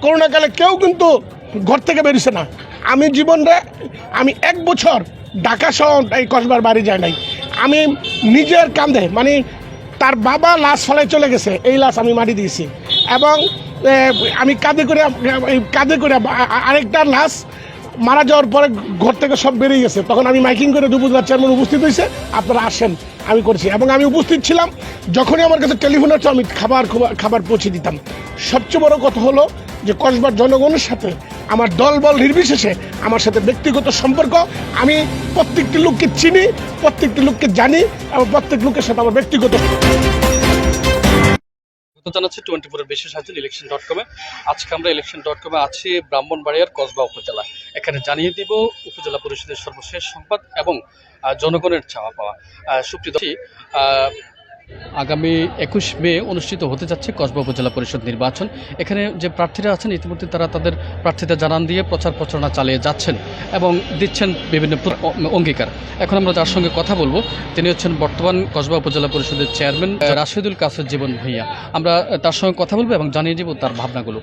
করোনাকালে কেউ কিন্তু ঘর থেকে বেরিয়েছে না। আমি জীবনে আমি এক বছর ঢাকা সহ এই কসবার বাড়ি যায় নাই। আমি নিজের কান্দে মানে তার বাবা লাশ ফলায় চলে গেছে, এই লাশ আমি মাটি দিয়েছি। এবং আমি কাঁধে করে কাঁধে করে আরেকটা লাশ মারা যাওয়ার পরে ঘর থেকে সব বেরিয়ে গেছে। তখন আমি মাইকিং করে দুপুর চেয়ারম্যান উপস্থিত হয়েছে, আপনারা আসেন, আমি করছি। এবং আমি উপস্থিত ছিলাম, যখনই আমার কাছে টেলিফোন হচ্ছে আমি খাবার- খাবার পৌঁছে দিতাম। সবচেয়ে বড় কথা হলো যে কসবার জনগণের সাথে আমার দল বল নির্বিশেষে আমার সাথে ব্যক্তিগত সম্পর্ক, আমি প্রত্যেকটি লোককে চিনি, প্রত্যেকটি লোককে জানি এবং প্রত্যেক লোকের সাথে আমার ব্যক্তিগত জানাচ্ছি টোয়েন্টি ফোরের বিশেষ আয়োজন ইলেকশন ডট কমে আজকে আমরা ইলেকশন ডট কমে আছি ব্রাহ্মণবাড়িয়ার কসবা উপজেলা। এখানে জানিয়ে দিব উপজেলা পরিষদের সর্বশেষ সংবাদ এবং জনগণের চাওয়া পাওয়া। সুপ্রিয় আগামী একুশ মে অনুষ্ঠিত হতে যাচ্ছে কসবা উপজেলা পরিষদ নির্বাচন। এখানে যে প্রার্থীরা আছেন, ইতিমধ্যে তারা তাদের প্রার্থীতা জানান দিয়ে প্রচার প্রচারণা চালিয়ে যাচ্ছেন এবং দিচ্ছেন বিভিন্ন অঙ্গীকার। এখন আমরা যার সঙ্গে কথা বলব। তিনি হচ্ছেন বর্তমান কসবা উপজেলা পরিষদের চেয়ারম্যান রাশেদুল কাসের জীবন ভূঁইয়া। আমরা তার সঙ্গে কথা বলব এবং জানিয়ে দেবো তার ভাবনাগুলো।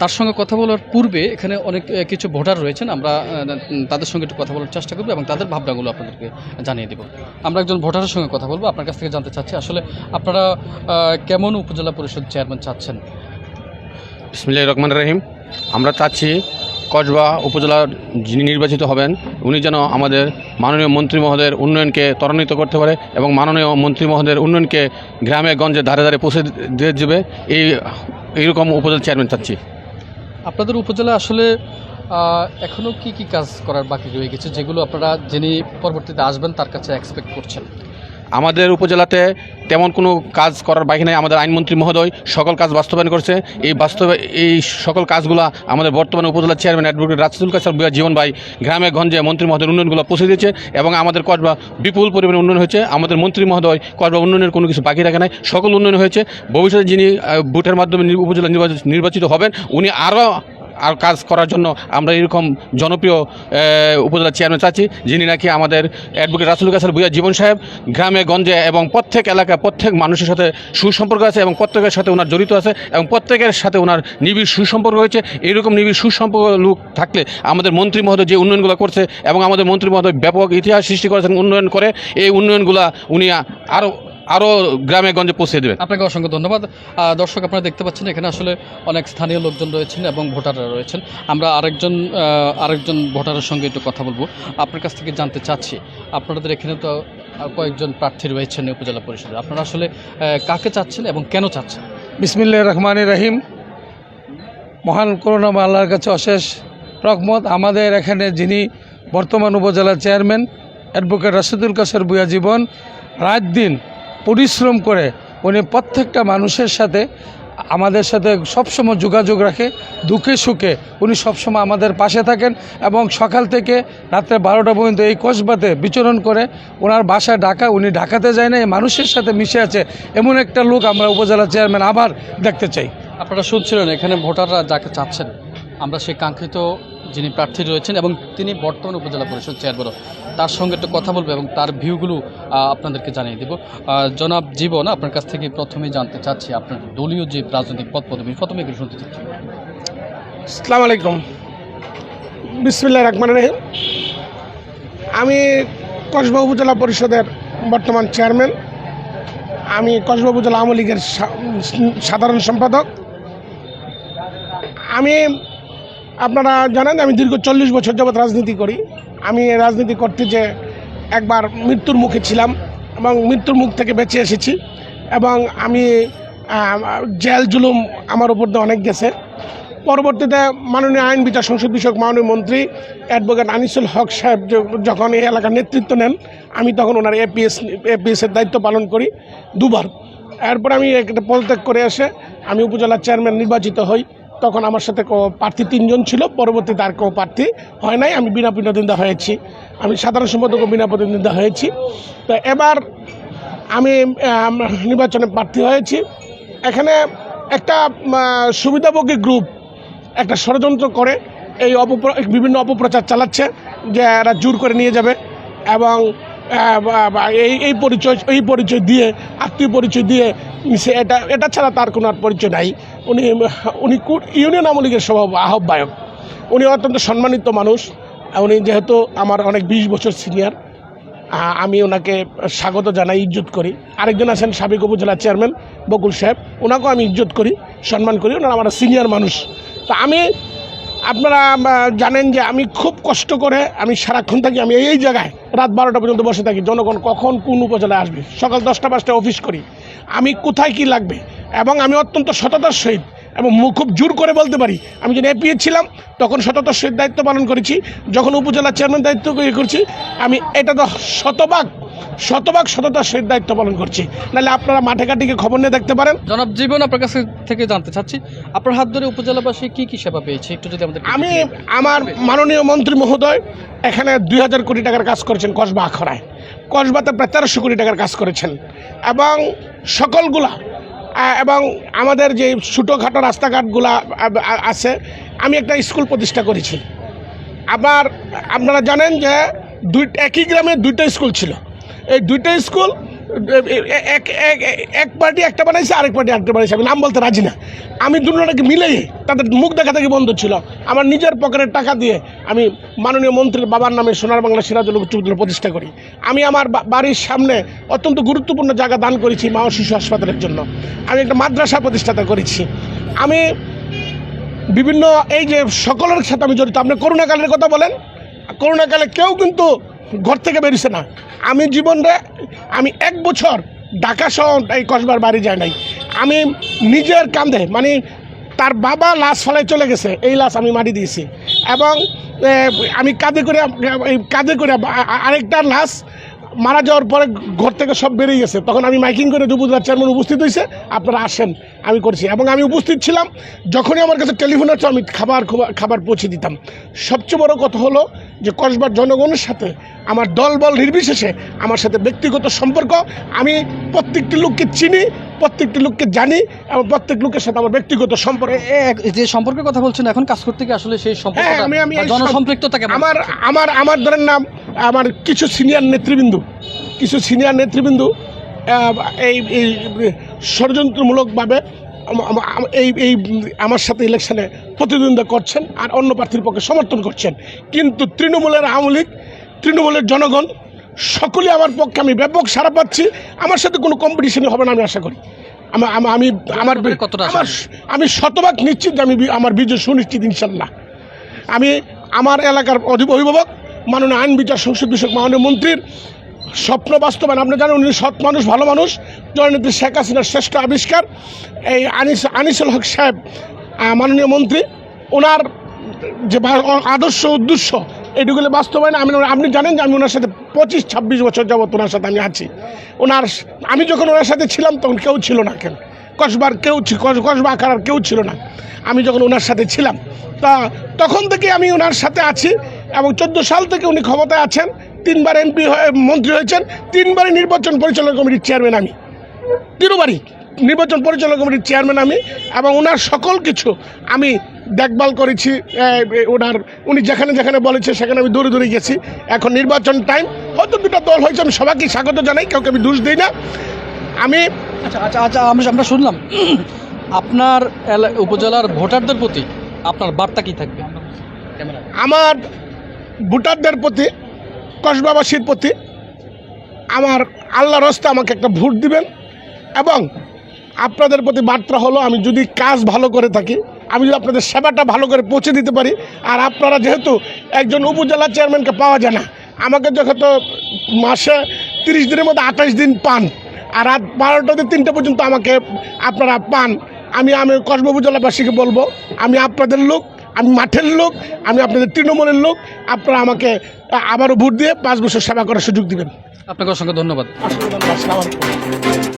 তার সঙ্গে কথা বলার পূর্বে এখানে অনেক কিছু ভোটার রয়েছেন। আমরা তাদের সঙ্গে একটু কথা বলার চেষ্টা করব এবং তাদের ভাবনাগুলো আপনাদেরকে জানিয়ে দেবো। আমরা একজন ভোটারের সঙ্গে কথা বলব। আপনার কাছ থেকে জানতে চাচ্ছি আসলে আপনারা কেমন উপজেলা পরিষদ চেয়ারম্যান চাচ্ছেন? বিসমিল্লাহির রহমান রহিম। আমরা চাচ্ছি কসবা উপজেলার যিনি নির্বাচিত হবেন উনি যেন আমাদের মাননীয় মন্ত্রী মহোদয়ের উন্নয়নকে ত্বরান্বিত করতে পারে এবং মাননীয় মন্ত্রী মহোদয়ের উন্নয়নকে গ্রামে গঞ্জে ধারে ধারে পৌঁছে দিয়ে যাবে এই এইরকম উপজেলা চেয়ারম্যান চাচ্ছি। আপনাদের উপজেলা আসলে এখনও এখনও কি কি কাজ করার বাকি রয়ে গেছে যেগুলো আপনারা যিনি পরবর্তীতে আসবেন তার কাছে এক্সপেক্ট করছেন? আমাদের উপজেলাতে তেমন কোনো কাজ করার বাকি নেই। আমাদের আইনমন্ত্রী মহোদয় সকল কাজ বাস্তবায়ন করছে। এই বাস্তব, এই সকল কাজগুলো আমাদের বর্তমানে উপজেলা চেয়ারম্যান অ্যাডভোকেট রাজসুল কাসার জীবন ভাই, গ্রামে, গঞ্জে মন্ত্রী মহোদয়ের উন্নয়নগুলো পৌঁছে দিয়েছে এবং আমাদের কসবা বিপুল পরিমাণে উন্নয়ন হয়েছে। আমাদের মন্ত্রী মহোদয় কসবা উন্নয়নের কোনো কিছু বাকি রাখে নাই। সকল উন্নয়ন হয়েছে। ভবিষ্যতে যিনি ভোটের মাধ্যমে উপজেলা নির্বাচিত হবেন, উনি আরও আর কাজ করার জন্য আমরা এরকম জনপ্রিয় উপজেলা চেয়ারম্যান চাচ্ছি যিনি নাকি আমাদের অ্যাডভোকেট রাসুল কাসার ভুইয়া জীবন সাহেব, গ্রামে, গঞ্জে এবং প্রত্যেক এলাকায় প্রত্যেক মানুষের সাথে সুসম্পর্ক আছে এবং প্রত্যেকের সাথে ওনার জড়িত আছে এবং প্রত্যেকের সাথে ওনার নিবিড় সুসম্পর্ক হয়েছে এইরকম নিবিড় সুসম্পর্ক লোক থাকলে আমাদের মন্ত্রী মহোদয় যে উন্নয়নগুলো করছে এবং আমাদের মন্ত্রী মহোদয় ব্যাপক ইতিহাস সৃষ্টি করেছেন উন্নয়ন করে, এই উন্নয়নগুলা উনি আরও আরও গ্রামে গঞ্জে পৌঁছে দেবেন। আপনাকে অসংখ্য ধন্যবাদ। দর্শক আপনারা দেখতে পাচ্ছেন এখানে আসলে অনেক স্থানীয় লোকজন রয়েছেন এবং ভোটাররা রয়েছেন। আমরা আরেকজন আরেকজন ভোটারের সঙ্গে একটু কথা বলব। আপনার কাছ থেকে জানতে চাচ্ছি আপনাদের এখানে তো কয়েকজন প্রার্থী রয়েছেন উপজেলা পরিষদে আপনারা আসলে কাকে চাচ্ছেন এবং কেন চাচ্ছেন? বিসমিল্লা রহমান রাহিম। মহান করুণাময় আল্লাহর কাছে অশেষ রহমত। আমাদের এখানে যিনি বর্তমান উপজেলা চেয়ারম্যান অ্যাডভোকেট রাশিদুল কাসের বুয়া জীবন রাত দিন পরিশ্রম করে উনি প্রত্যেকটা মানুষের সাথে আমাদের সাথে সবসময় যোগাযোগ রাখে, দুঃখে সুখে। উনি সবসময় আমাদের পাশে থাকেন এবং সকাল থেকে রাত্রে বারোটা পর্যন্ত এই কসবাতে বিচরণ করে ওনার বাসা ঢাকা উনি ঢাকাতে যায় না, এই মানুষের সাথে মিশে আছে। এমন একটা লোক আমরা উপজেলা চেয়ারম্যান আবার দেখতে চাই। আপনারা শুনছিলেন, এখানে ভোটাররা যাকে চাচ্ছেন, আমরা সেই কাঙ্ক্ষিত যিনি প্রার্থী রয়েছেন এবং তিনি বর্তমান উপজেলা পরিষদ চেয়ারম্যান তার সঙ্গে একটু কথা বলব এবং তার ভিউগুলো আপনাদেরকে জানিয়ে দেব। জনাব জীবন, আপনার কাছ থেকে প্রথমে জানতে চাচ্ছি আপনার দলীয় যে রাজনৈতিক পদ পদবী প্রথমে এগুলো শুনতে চাচ্ছি। আসসালামু আলাইকুম। বিসমিল্লাহ রহমান রহিম। আমি কসবা উপজেলা পরিষদের বর্তমান চেয়ারম্যান। আমি কসবা উপজেলা আওয়ামী লীগের সাধারণ সম্পাদক। আমি, আপনারা জানেন, আমি দীর্ঘ চল্লিশ বছর যাবৎ রাজনীতি করি। আমি রাজনীতি করতে যে একবার মৃত্যুর মুখে ছিলাম এবং মৃত্যুর মুখ থেকে বেঁচে এসেছি এবং আমি জেল জুলুম আমার উপর দিয়ে অনেক গেছে। পরবর্তীতে মাননীয় আইন বিচার সংসদ বিষয়ক মাননীয় মন্ত্রী অ্যাডভোকেট আনিসুল হক সাহেব যখন এই এলাকার নেতৃত্ব নেন, আমি তখন ওনার এপিএস এপিএসের দায়িত্ব পালন করি দুবার। এরপর আমি একটা পদত্যাগ করে এসে আমি উপজেলা চেয়ারম্যান নির্বাচিত হই। তখন আমার সাথে প্রার্থী তিনজন ছিল, পরবর্তীতে আর কেউ প্রার্থী হয় নাই, আমি বিনা প্রতিদ্বন্দ্বিতা হয়েছি। আমি সাধারণ সম্পাদকও বিনা প্রতিদ্বন্দ্বিতা হয়েছি। তো এবার আমি নির্বাচনে প্রার্থী হয়েছি। এখানে একটা সুবিধাভোগী গ্রুপ একটা ষড়যন্ত্র করে, এই অপপ্র, বিভিন্ন অপপ্রচার চালাচ্ছে যে এরা জোর করে নিয়ে যাবে এবং এই এই পরিচয় এই পরিচয় দিয়ে, আত্মীয় পরিচয় দিয়ে নিছে এটা এটা ছাড়া তার কোনো আর পরিচয় নাই। উনি উনি ইউনিয়ন আওয়ামী লীগের সভা, আহ্বায়ক। উনি অত্যন্ত সম্মানিত মানুষ। উনি যেহেতু আমার অনেক বিশ বছর সিনিয়র আমি ওনাকে স্বাগত জানাই, ইজ্জত করি। আরেকজন আছেন সাবেক উপজেলা চেয়ারম্যান বকুল সাহেব। ওনাকেও আমি ইজ্জত করি, সম্মান করি। ওনারা আমার সিনিয়র মানুষ। তো আমি, আপনারা জানেন যে আমি খুব কষ্ট করে, আমি সারাক্ষণ থাকি, আমি এই জায়গায় রাত বারোটা পর্যন্ত বসে থাকি। জনগণ কখন কোন উপজেলায় আসবে? সকাল দশটা পাঁচটায় অফিস করি। আমি কোথায় কি লাগবে? এবং আমি অত্যন্ত সততার সহিত এবং খুব জোর করে বলতে পারি। আমি যখন এপিএ ছিলাম তখন সততার সহিত দায়িত্ব পালন করেছি। যখন উপজেলা চেয়ারম্যান দায়িত্ব ইয়ে করছি আমি এটা তো শতভাগ শতভাগ সততার সহিত দায়িত্ব পালন করছি। নাহলে আপনারা মাঠে ঘাটিকে খবর নিয়ে দেখতে পারেন। জনাব জীবন আপনার কাছ থেকে জানতে চাচ্ছি আপনার হাত ধরে উপজেলাবাসী কি কি সেবা পেয়েছে? একটু যদি আমাদের আমি আমার মাননীয় মন্ত্রী মহোদয় এখানে দুই হাজার কোটি টাকার কাজ করেছেন কসবা আখড়ায়। কসবাতে প্রায় তেরোশো কোটি টাকার কাজ করেছেন। এবং সকলগুলা এবং আমাদের যে ছোটোখাটো রাস্তাঘাটগুলা আছে, আমি একটা স্কুল প্রতিষ্ঠা করেছি। আবার আপনারা জানেন যে দুই একই গ্রামে দুইটা স্কুল ছিল। এই দুইটা স্কুল এক পার্টি একটা বানাইছে, আরেক পার্টি আরেকটা বানাইছে, আমি নাম বলতে রাজি না। আমি দুটোটাকে মিলেই তাদের মুখ দেখা থেকে বন্ধ ছিল। আমার নিজের পকেটের টাকা দিয়ে আমি মাননীয় মন্ত্রীর বাবার নামে সোনার বাংলা সিরাজুল উচ্চ বিদ্যালয় প্রতিষ্ঠা করি। আমি আমার বাড়ির সামনে অত্যন্ত গুরুত্বপূর্ণ জায়গা দান করেছি মা ও শিশু হাসপাতালের জন্য। আমি একটা মাদ্রাসা প্রতিষ্ঠাতা করেছি। আমি বিভিন্ন, এই যে সকলের সাথে আমি জড়িত, আপনি করোনাকালের কথা বলেন করোনাকালে কেউ কিন্তু ঘর থেকে বেরিয়েছে না। আমি জীবনে আমি এক বছর ঢাকা সহ এই কসবার বাড়ি যায় নাই। আমি নিজের কান্দে মানে তার বাবা লাশ ফলায় চলে গেছে, এই লাশ আমি মারি দিয়েছি। এবং আমি কাঁদে করে, এই কাঁধে করে আরেকটা লাশ মারা যাওয়ার পরে ঘর থেকে সব বেরিয়ে গেছে। তখন আমি মাইকিং করে দুপুরদার চেয়ারম্যান উপস্থিত হয়েছে আপনারা আসেন, আমি করছি। এবং আমি উপস্থিত ছিলাম, যখনই আমার কাছে টেলিফোন আছে আমি খাবার খুব- খাবার পৌঁছে দিতাম। সবচেয়ে বড় কথা হলো যে কসবার জনগণের সাথে আমার দল বল নির্বিশেষে আমার সাথে ব্যক্তিগত সম্পর্ক। আমি প্রত্যেকটি লোককে চিনি প্রত্যেকটি লোককে জানি এবং প্রত্যেক লোকের সাথে আমার ব্যক্তিগত সম্পর্ক। যে সম্পর্কের কথা বলছেন এখন কাজ করতে গিয়ে আসলে সেই সম্পর্ক হ্যাঁ, আমি- আমি আমার আমার আমার ধরেন নাম আমার কিছু সিনিয়র নেতৃবৃন্দ কিছু সিনিয়র নেতৃবৃন্দ এই এই ষড়যন্ত্রমূলকভাবে এই এই আমার সাথে ইলেকশনে প্রতিদ্বন্দ্বিতা করছেন আর অন্য প্রার্থীর পক্ষে সমর্থন করছেন। কিন্তু তৃণমূলের আওয়ামী লীগ তৃণমূলের জনগণ সকলে আমার পক্ষে আমি ব্যাপক সারা পাচ্ছি। আমার সাথে কোনো কম্পিটিশনই হবে না আমি আশা করি। আমা- আমা- আমি আমার আমি শতভাগ নিশ্চিত যে আমি আমার বিজয় সুনিশ্চিত ইনশাল্লাহ। আমি আমার এলাকার অভিভাবক মাননীয় আইন বিচার সংসদ বিষয়ক মাননীয় মন্ত্রীর স্বপ্ন বাস্তবায়ন। আপনি জানেন উনি সৎ মানুষ ভালো মানুষ। জননেত্রী শেখ হাসিনার শ্রেষ্ঠ আবিষ্কার। এই আনিস আনিসুল হক সাহেব মাননীয় মন্ত্রী ওনার যে আদর্শ উদ্দেশ্য এইটুকুলে বাস্তবায়ন। আমি আপনি জানেন যে আমি ওনার সাথে পঁচিশ, ছাব্বিশ বছর যাবত ওনার সাথে আমি আছি। ওনার আমি যখন ওনার সাথে ছিলাম তখন কেউ ছিল না কেন? কসবার কেউ কসবা আখাড়ার কেউ ছিল না। আমি যখন ওনার সাথে ছিলাম, তা তখন থেকে আমি ওনার সাথে আছি এবং চোদ্দ সাল থেকে উনি ক্ষমতায় আছেন। তিনবার এমপি হয়ে মন্ত্রী হয়েছেন। তিনবারই নির্বাচন পরিচালনা কমিটির চেয়ারম্যান আমি। তিনবারই। নির্বাচন পরিচালনা কমিটির চেয়ারম্যান আমি এবং ওনার সকল কিছু আমি দেখভাল করেছি ওনার উনি যেখানে যেখানে বলেছে সেখানে আমি দৌড়ে দৌড়ে গেছি। এখন নির্বাচন টাইম হয়তো দুটো দল হয়েছে আমি সবাইকে স্বাগত জানাই কাউকে আমি দোষ দিই না। আমি আচ্ছা আচ্ছা আচ্ছা আমরা শুনলাম আপনার উপজেলার ভোটারদের প্রতি আপনার বার্তা কি থাকবে? আমার ভোটারদের প্রতি কসবাবাসীর প্রতি আমার আল্লাহ রস্তে আমাকে একটা ভোট দিবেন এবং আপনাদের প্রতি বার্তা হলো আমি যদি কাজ ভালো করে থাকি আমি যদি আপনাদের সেবাটা ভালো করে পৌঁছে দিতে পারি আর আপনারা যেহেতু একজন উপজেলা চেয়ারম্যানকে পাওয়া যায় না আমাকে যখন তো মাসে তিরিশ দিনের মধ্যে আঠাশ দিন পান আর রাত বারোটাতে তিনটে পর্যন্ত আমাকে আপনারা পান আমি আমি কসবা উপজেলাবাসীকে বলব আমি আপনাদের লোক আমি মাঠের লোক আমি আপনাদের তৃণমূলের লোক আপনারা আমাকে আবারও ভোট দিয়ে পাঁচ বছর সেবা করার সুযোগ দিবেন। আপনাকে অসংখ্য ধন্যবাদ।